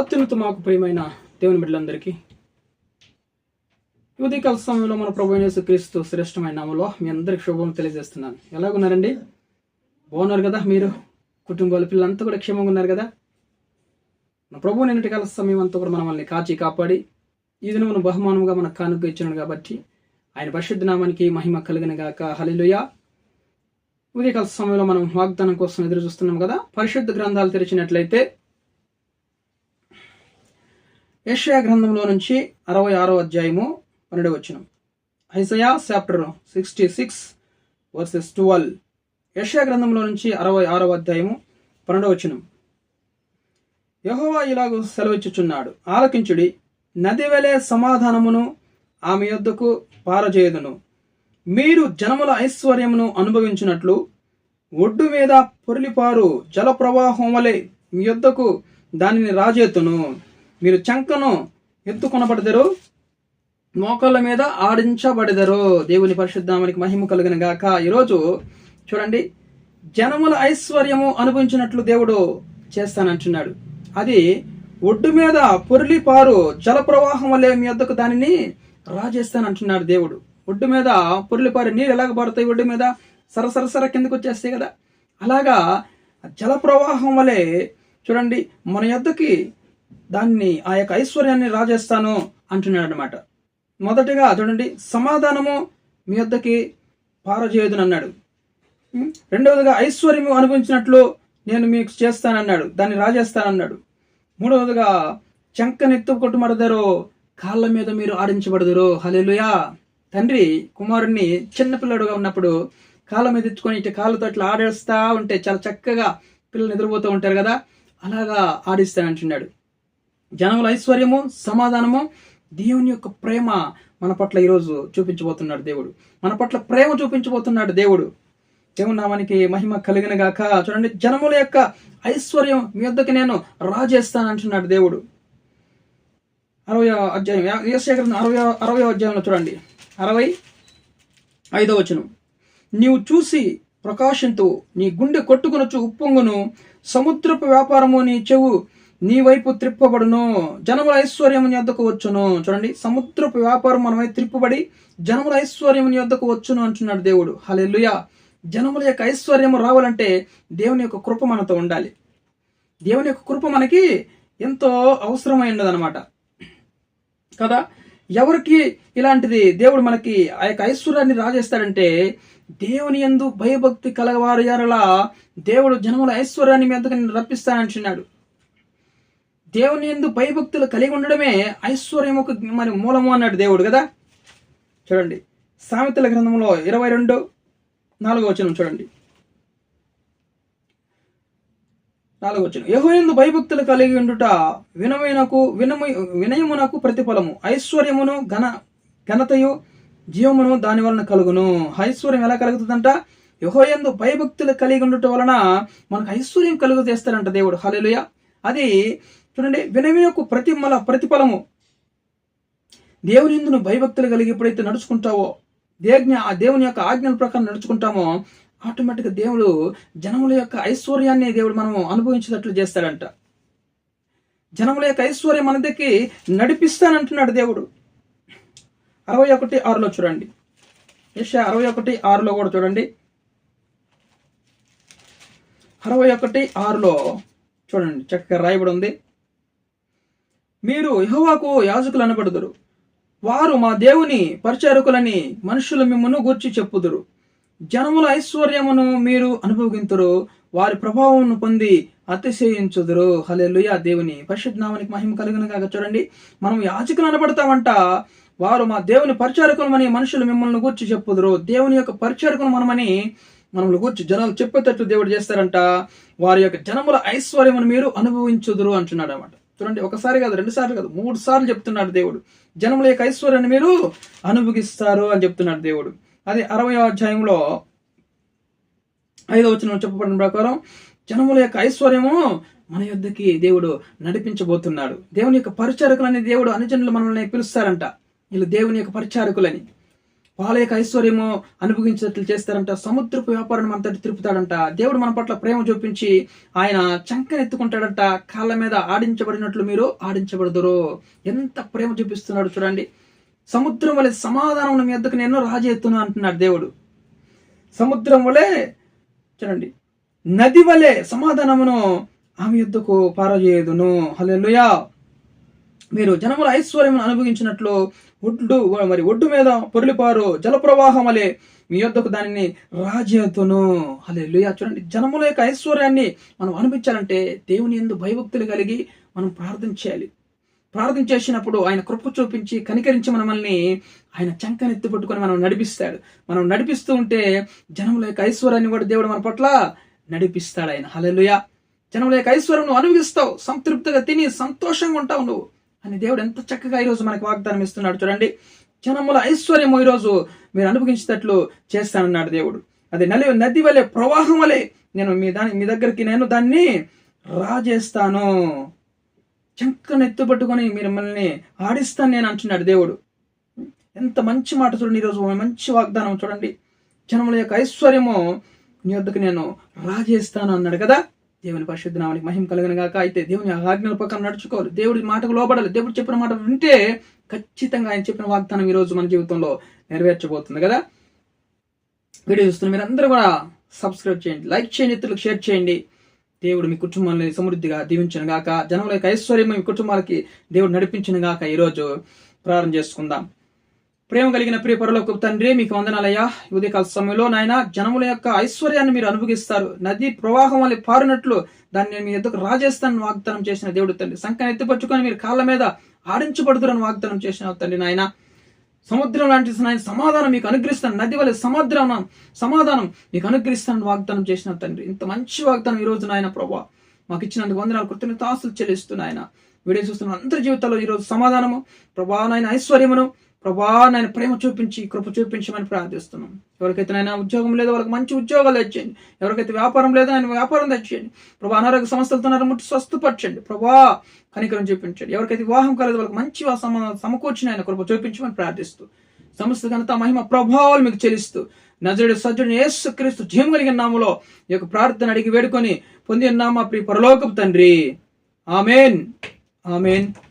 అత్యున్నత మాకు ప్రియమైన దేవుని బిడ్డలందరికీ. ఉదయకాల సమయంలో మన ప్రభు క్రీస్తు శ్రేష్టమైన నామలో మీ అందరికి శుభం తెలియజేస్తున్నాను. ఎలాగున్నారండి బాగున్నారు కదా మీరు? కుటుంబాల పిల్లలంతా కూడా క్షేమంగా ఉన్నారు కదా? మన ప్రభు నిన్నటి కాల సమయం అంతా కూడా మనల్ని కాచి కాపాడి ఈ దినమును బహుమానంగా మనకు కానుక ఇచ్చినాడు కాబట్టి ఆయన పరిశుద్ధ నామానికి మహిమ కలిగిన గాక. హలిలుయ ఉదయకాల సమయంలో మనం వాగ్దానం కోసం ఎదురు చూస్తున్నాం కదా? పరిశుద్ధ గ్రంథాలు తెరిచినట్లయితే ఏషియా గ్రంథంలో నుంచి అరవై ఆరో అధ్యాయము పన్నెండు వచనం. Isaiah chapter sixty six verses twelve. Asia గ్రంథంలో నుంచి అరవై ఆరో అధ్యాయము పన్నెండు వచనం. యహోవా ఇలాగ సెలవిచ్చుచున్నాడు. ఆలకించుడి నది వెలే సమాధానమును ఆమె యొద్దకు పారజేయుదును. మీరు జనముల ఐశ్వర్యమును అనుభవించినట్లు ఒడ్డు మీద పొరిలిపారు జల ప్రవాహం వలె మీ యొద్దకు దానిని రాజేతును. మీరు చంకను ఎత్తు కొనబడదరు మోకాళ్ళ మీద ఆడించబడదరు. దేవుని పరిశుద్ధామానికి మహిమ కలిగిన గాక. ఈరోజు చూడండి జనముల ఐశ్వర్యము అనుభవించినట్లు దేవుడు చేస్తానంటున్నాడు. అది ఒడ్డు మీద పొరిలి పారు జల ప్రవాహం వల్లే మీ వద్దకు దానిని రాజేస్తానంటున్నాడు దేవుడు. ఒడ్డు మీద పొరిలి పారు ఎలాగ పారుతాయి? ఒడ్డు మీద సరసరసర కిందకు వచ్చేస్తాయి కదా. అలాగా జల ప్రవాహం వలె చూడండి మన యొద్దకి దాన్ని ఆ యొక్క ఐశ్వర్యాన్ని రాజేస్తాను అంటున్నాడు అనమాట మొదటిగా చూడండి సమాధానము మీ వద్దకి పారజేయదును అన్నాడు రెండవదిగా ఐశ్వర్యము అనుభవించినట్లు నేను మీకు చేస్తానన్నాడు దాన్ని రాజేస్తానన్నాడు. మూడవదిగా చెంకనెత్తు కొట్టుమడదరు కాళ్ళ మీద మీరు ఆడించబడదురు హలెలుయా తండ్రి కుమారుణ్ణి చిన్నపిల్లడుగా ఉన్నప్పుడు కాళ్ళ మీద ఎత్తుకొని ఇటు కాళ్ళతో అట్లా ఆడేస్తా ఉంటే చాలా చక్కగా పిల్లలు నిద్రపోతూ ఉంటారు కదా అలాగా ఆడిస్తానంటున్నాడు. జనముల ఐశ్వర్యము సమాధానము దేవుని యొక్క ప్రేమ మన పట్ల ఈరోజు చూపించబోతున్నాడు దేవుడు. మన పట్ల ప్రేమ చూపించబోతున్నాడు దేవుడు. దేవుని నామానికి మహిమ కలిగిన గాక చూడండి జనముల యొక్క ఐశ్వర్యం మీ వద్దకు నేను రాజేస్తాను అంటున్నాడు దేవుడు. అరవై అధ్యాయం యేసయ్య అరవై అరవై అధ్యాయంలో చూడండి. అరవై ఐదో వచనం. నీవు చూసి ప్రకాశంతో నీ గుండె కొట్టుకునొచ్చు ఉప్పొంగును సముద్రపు వ్యాపారము నీ చెవు నీ వైపు త్రిప్పబడును జనముల ఐశ్వర్యము నీ వద్దకు వచ్చును. చూడండి సముద్రపు వ్యాపారం మనమై త్రిప్పబడి జనముల ఐశ్వర్యం నీ వద్దకు వచ్చును అంటున్నాడు దేవుడు. హల్లెలూయా. జనముల యొక్క ఐశ్వర్యము రావాలంటే దేవుని యొక్క కృప మనతో ఉండాలి. దేవుని యొక్క కృప మనకి ఎంతో అవసరమైనదనమాట కదా? ఎవరికి ఇలాంటిది? దేవుడు మనకి ఆ యొక్క ఐశ్వర్యాన్ని రాజేస్తాడంటే దేవుని యందు భయభక్తి కలగవారు ఎరలా దేవుడు జనముల ఐశ్వర్యాన్ని మీ రప్పిస్తానంటున్నాడు. దేవుని ఎందు భయభక్తులు కలిగి ఉండడమే ఐశ్వర్యముకు మరి మూలము అన్నాడు దేవుడు కదా? చూడండి. సామెతల గ్రంథంలో ఇరవై రెండు నాలుగో వచనం చూడండి. నాలుగో వచ్చిన యహోయందు భయభక్తులు కలిగి ఉండుట వినమునకు వినము వినయమునకు ప్రతిఫలము. ఐశ్వర్యమును ఘన ఘనతయు జీవమును దాని వలన కలుగును. ఐశ్వర్యం ఎలా కలుగుతుందంట? యహోయందు భయభక్తులు కలిగి ఉండటం వలన మనకు ఐశ్వర్యం కలుగు చేస్తారంట దేవుడు. హల్లెలూయ. అది చూడండి వినయమునకు ప్రతిమల ప్రతిఫలము. దేవుని ఎందు నువ్వు భయభక్తులు కలిగి ఎప్పుడైతే నడుచుకుంటావో దేజ్ఞ ఆ దేవుని యొక్క ఆజ్ఞల ప్రకారం నడుచుకుంటామో ఆటోమేటిక్గా దేవుడు జనముల యొక్క ఐశ్వర్యాన్ని దేవుడు మనం అనుభవించేటట్లు చేస్తాడంట. జనముల యొక్క ఐశ్వర్యం మన దగ్గరికి నడిపిస్తానంటున్నాడు దేవుడు. అరవై ఒకటి ఆరులో చూడండి. యశ అరవై ఒకటి ఆరులో కూడా చూడండి. అరవై ఒకటి ఆరులో చూడండి. చక్కగా రాయబడి ఉంది. మీరు యహోవాకు యాజకులు అనబడుదురు వారు మా దేవుని పరిచారకులని మనుషులు మిమ్మను గూర్చి చెప్పుదురు. జనముల ఐశ్వర్యమును మీరు అనుభవింతురు వారి ప్రభావమును పొంది అతిశయించుదురు. హల్లెలూయా. దేవుని పరిశుద్ధనామానికి మహిమ కలిగిన కాక చూడండి మనం యాజకులు అనబడతామంట వారు మా దేవుని పరిచారకులమని మనుషులు మిమ్మల్ని గూర్చి చెప్పుదురు. దేవుని యొక్క పరిచారకులు మనమని మనల్ని గూర్చి జనాలు చెప్పేటట్లు దేవుడు చేస్తారంట. వారి యొక్క జనముల ఐశ్వర్యమును మీరు అనుభవించుదురు అంటున్నాడు అనమాట చూడండి ఒకసారి కాదు రెండు సార్లు కాదు మూడు సార్లు చెప్తున్నాడు దేవుడు. జనముల యొక్క ఐశ్వర్యాన్ని మీరు అనుభవిస్తారు అని చెప్తున్నాడు దేవుడు. అది అరవై అధ్యాయంలో ఐదో వచ్చిన చెప్పబడిన ప్రకారం జనముల యొక్క ఐశ్వర్యము మన యొద్దకి దేవుడు నడిపించబోతున్నాడు. దేవుని యొక్క పరిచారకులని దేవుడు అనుజనులు మనల్ని పిలుస్తారంట. వీళ్ళు దేవుని యొక్క పరిచారకులని. వాళ్ళ యొక్క ఐశ్వర్యము అనుభవించినట్లు చేస్తారంట. సముద్రపు వ్యాపారాన్ని మనతోటి తిరుపుతాడంట. దేవుడు మన పట్ల ప్రేమ చూపించి ఆయన చంకనెత్తుకుంటాడంట. కాళ్ళ మీద ఆడించబడినట్లు మీరు ఆడించబడదురు. ఎంత ప్రేమ చూపిస్తున్నాడు చూడండి. సముద్రం వలె సమాధానం మీ వద్దకు నేను రాజేత్తును అంటున్నాడు దేవుడు. సముద్రం వలె చూడండి. నది వలె సమాధానమును ఆమె యుద్ధకు పారజేయదును. హలెలుయా మీరు జనముల ఐశ్వర్యమును అనుభవించినట్లు ఒడ్డు మరి ఒడ్డు మీద పొరలిపారు జలప్రవాహం అలే మీ యొద్దకు దానిని రాజేతును. అలే చూడండి జనముల యొక్క ఐశ్వర్యాన్ని మనం అనిపించాలంటే దేవుని ఎందు భయభక్తులు కలిగి మనం ప్రార్థన చేయాలి. ప్రార్థన చేసినప్పుడు ఆయన కృప చూపించి కనికరించి మనల్ని ఆయన చంకని ఎత్తుపట్టుకొని మనం నడిపిస్తాడు. మనం నడిపిస్తూ ఉంటే జనముల యొక్క ఐశ్వర్యాన్ని కూడా దేవుడు మన పట్ల నడిపిస్తాడు ఆయన. హలెలుయ జనముల యొక్క ఐశ్వర్యం నువ్వు అనుభవిస్తావు. సంతృప్తిగా తిని సంతోషంగా ఉంటావు నువ్వు. అని దేవుడు ఎంత చక్కగా ఈరోజు మనకు వాగ్దానం ఇస్తున్నాడు చూడండి. జనముల ఐశ్వర్యము ఈరోజు మీరు అనుభవించేటట్లు చేస్తానన్నాడు దేవుడు. అది నలి నది వలె ప్రవాహం వలె నేను మీ దాని మీ దగ్గరికి నేను దాన్ని రాజేస్తాను. చంకను ఎత్తుపట్టుకొని మీరు మిమ్మల్ని ఆడిస్తాను నేను అంటున్నాడు దేవుడు. ఎంత మంచి మాట చూడండి ఈరోజు మంచి వాగ్దానం చూడండి. జనముల యొక్క ఐశ్వర్యము నీ వద్దకు నేను రాజేస్తాను అన్నాడు కదా. దేవుని పరిశుద్ధ నామానికి మహిమ కలిగిన అయితే దేవుని ఆజ్ఞల ప్రకారం నడుచుకోవాలి. దేవుడి మాటకు లోబడాలి. దేవుడు చెప్పిన మాట వింటే ఖచ్చితంగా ఆయన చెప్పిన వాగ్దానం ఈ రోజు మన జీవితంలో నెరవేర్చబోతుంది కదా? వీడియో చూస్తున్న మీరు అందరూ కూడా సబ్స్క్రైబ్ చేయండి. లైక్ చేయండి. ఇతరులకు షేర్ చేయండి. దేవుడు మీ కుటుంబాన్ని సమృద్ధిగా దీవించిన గాక. జనముల యొక్క ఐశ్వర్యం మీ కుటుంబాలకి దేవుడు నడిపించిన గాక ఈరోజు ప్రారంభం చేసుకుందాం. ప్రేమ కలిగిన ప్రియ పరలోక తండ్రి మీకు వందనాలయ్యా. ఉదయకాల సమయంలో నాయన జనముల యొక్క ఐశ్వర్యాన్ని మీరు అనుభవిస్తారు. నది ప్రవాహం వల్ల పారినట్లు దాన్ని నేను మీ ఎద్దుకు రాజేస్తాను వాగ్దానం చేసిన దేవుడు తండ్రి. సంఖ్యను ఎత్తిపట్టుకొని మీరు కాళ్ళ మీద ఆడించబడుతురని వాగ్దానం చేసిన తండ్రి నాయన. సముద్రం లాంటి నాయన సమాధానం మీకు అనుగ్రహిస్తాను. నది వల్ల సమాధానం సమాధానం మీకు అనుగ్రహిస్తాను వాగ్దానం చేసిన తండ్రి. ఇంత మంచి వాగ్దానం ఈ రోజు నాయన ప్రభా. మాకు ఇచ్చినందుకు వందనాలు కృతజ్ఞత ఆస్తులు చెల్లిస్తున్నాయన వీడియో చూస్తున్న అందరి జీవితాల్లో ఈరోజు సమాధానము ప్రభా నాయన ఐశ్వర్యమును ప్రభా నేను ప్రేమ చూపించి కృప చూపించమని ప్రార్థిస్తున్నాం. ఎవరికైతే నాయన ఉద్యోగం లేదో వాళ్ళకి మంచి ఉద్యోగాలు తెచ్చేయండి. ఎవరికైతే వ్యాపారం లేదో ఆయన వ్యాపారం తెచ్చేయండి. ప్రభా అనారోగ్య సమస్యలతో ముట్టి స్వస్థపరచండి. ప్రభా కనికరం చూపించండి. ఎవరికైతే వివాహం కాలేదు వాళ్ళకి మంచి సమ సమకూర్చిన ఆయన కృప చూపించమని ప్రార్థిస్తూ సమస్త ఘనత మహిమ ప్రభావాలు మీకు చెల్లిస్తూ నజరుడు సజ్జుడు యేసు క్రీస్తు జీవం కలిగిన నామలో ఈ యొక్క ప్రార్థన అడిగి వేడుకొని పొంది ఉన్నామా ప్రియ పరలోకపు తండ్రి. ఆమెన్. ఆమెన్.